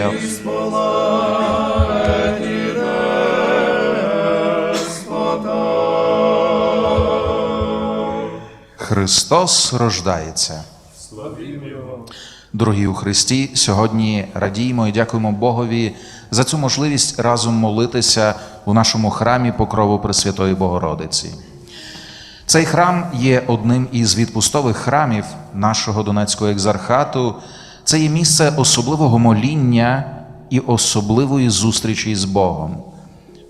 Я... Христос рождається. Дорогі у Христі, сьогодні радіємо і дякуємо Богові за цю можливість разом молитися у нашому храмі Покрову Пресвятої Богородиці. Цей храм є одним із відпустових храмів нашого Донецького екзархату. Це є місце особливого моління і особливої зустрічі з Богом.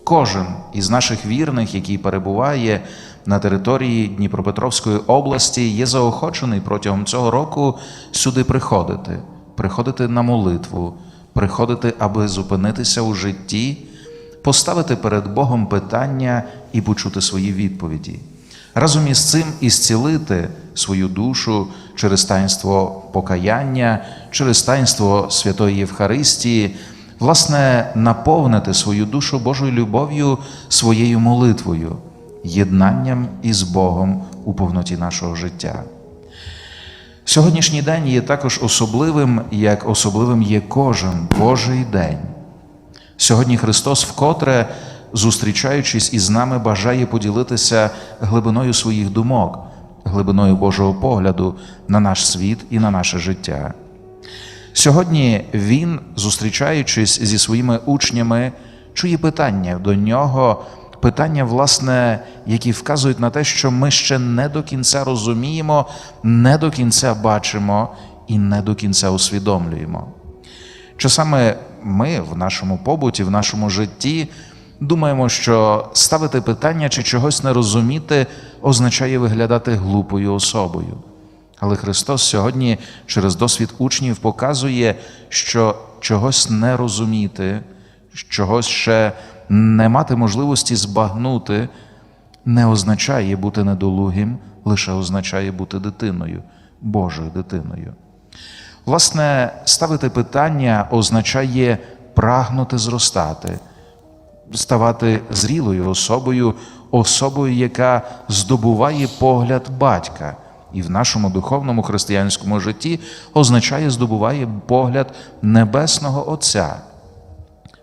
Кожен із наших вірних, який перебуває на території Дніпропетровської області, є заохочений протягом цього року сюди приходити, приходити на молитву, приходити, аби зупинитися у житті, поставити перед Богом питання і почути свої відповіді. Разом із цим і зцілити свою душу через таїнство покаяння, через таїнство Святої Євхаристії, власне, наповнити свою душу Божою любов'ю своєю молитвою, єднанням із Богом у повноті нашого життя. Сьогоднішній день є також особливим, як особливим є кожен Божий день. Сьогодні Христос вкотре, зустрічаючись із нами, бажає поділитися глибиною своїх думок, глибиною Божого погляду на наш світ і на наше життя. Сьогодні Він, зустрічаючись зі своїми учнями, чує питання до нього, питання, власне, які вказують на те, що ми ще не до кінця розуміємо, не до кінця бачимо і не до кінця усвідомлюємо. Часами ми в нашому побуті, в нашому житті думаємо, що ставити питання чи чогось не розуміти означає виглядати глупою особою. Але Христос сьогодні через досвід учнів показує, що чогось не розуміти, чогось ще не мати можливості збагнути, не означає бути недолугим, лише означає бути дитиною, Божою дитиною. Власне, ставити питання означає прагнути зростати, ставати зрілою особою, особою, яка здобуває погляд батька, і в нашому духовному християнському житті означає здобуває погляд Небесного Отця.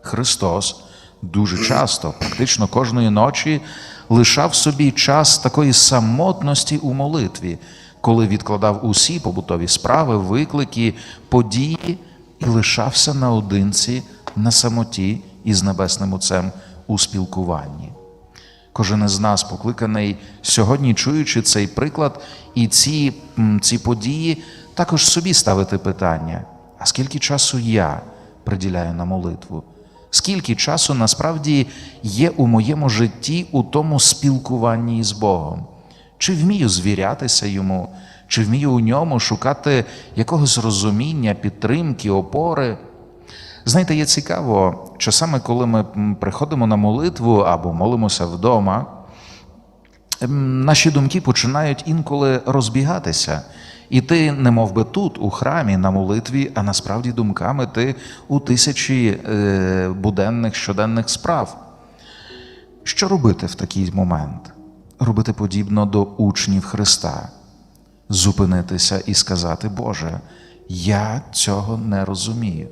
Христос дуже часто, практично кожної ночі, лишав собі час такої самотності у молитві, коли відкладав усі побутові справи, виклики, події і лишався наодинці на самоті із Небесним Отцем у спілкуванні. Кожен із нас покликаний сьогодні, чуючи цей приклад і ці, ці події, також собі ставити питання: а скільки часу я приділяю на молитву? Скільки часу насправді є у моєму житті у тому спілкуванні з Богом? Чи вмію звірятися йому, чи вмію у ньому шукати якогось розуміння, підтримки, опори? Знаєте, є цікаво, часами, коли ми приходимо на молитву або молимося вдома, ем, наші думки починають інколи розбігатися. І ти не би тут, у храмі, на молитві, а насправді думками ти у тисячі е, буденних щоденних справ. Що робити в такий момент? Робити подібно до учнів Христа, зупинитися і сказати, Боже, я цього не розумію.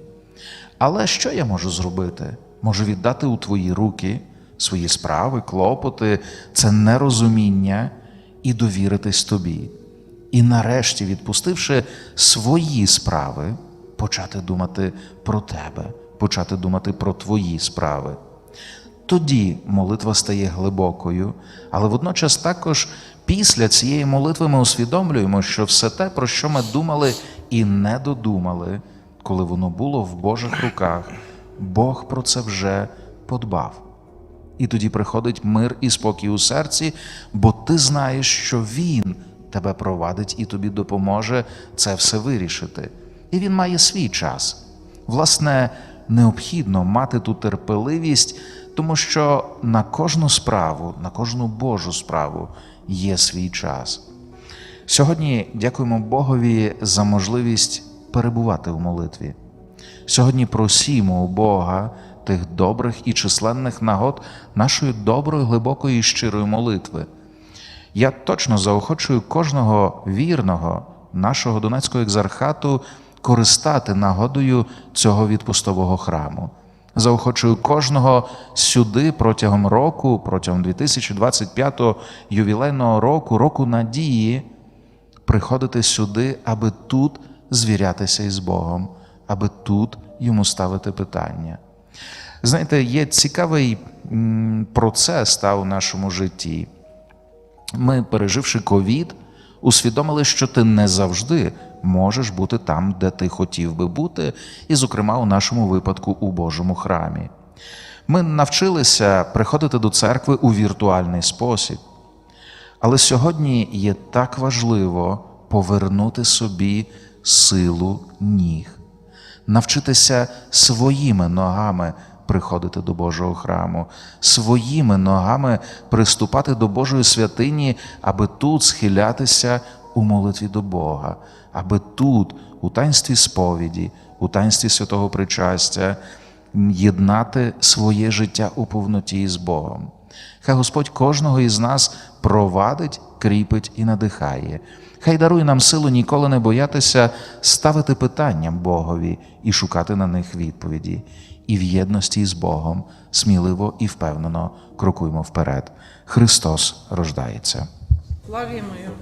Але що я можу зробити? Можу віддати у Твої руки свої справи, клопоти, це нерозуміння і довіритись тобі. І нарешті, відпустивши свої справи, почати думати про тебе, почати думати про твої справи. Тоді молитва стає глибокою, але водночас також після цієї молитви ми усвідомлюємо, що все те, про що ми думали і не додумали, коли воно було в Божих руках, Бог про це вже подбав. І тоді приходить мир і спокій у серці, бо ти знаєш, що Він тебе провадить і тобі допоможе це все вирішити. І він має свій час. Власне, необхідно мати ту терпеливість, тому що на кожну справу, на кожну Божу справу є свій час. Сьогодні дякуємо Богові за можливість перебувати в молитві. Сьогодні просімо у Бога тих добрих і численних нагод нашої доброї, глибокої і щирої молитви. Я точно заохочую кожного вірного нашого Донецького екзархату, користати нагодою цього відпустового храму. Заохочую кожного сюди протягом року, протягом 2025 ювілейного року, року надії, приходити сюди, аби тут звірятися із Богом, аби тут йому ставити питання. Знаєте, є цікавий процес та, у нашому житті. Ми, переживши ковід, усвідомили, що ти не завжди можеш бути там, де ти хотів би бути, і, зокрема, у нашому випадку у Божому храмі. Ми навчилися приходити до церкви у віртуальний спосіб. Але сьогодні є так важливо повернути собі силу ніг, навчитися своїми ногами приходити до Божого храму, своїми ногами приступати до Божої святині, аби тут схилятися у молитві до Бога, аби тут, у таїнстві сповіді, у таїнстві святого причастя, єднати своє життя у повноті з Богом. Хай Господь кожного із нас провадить, кріпить і надихає. Хай дарує нам силу ніколи не боятися ставити питання Богові і шукати на них відповіді. І в єдності з Богом сміливо і впевнено крокуємо вперед. Христос рождається. Славімо Його!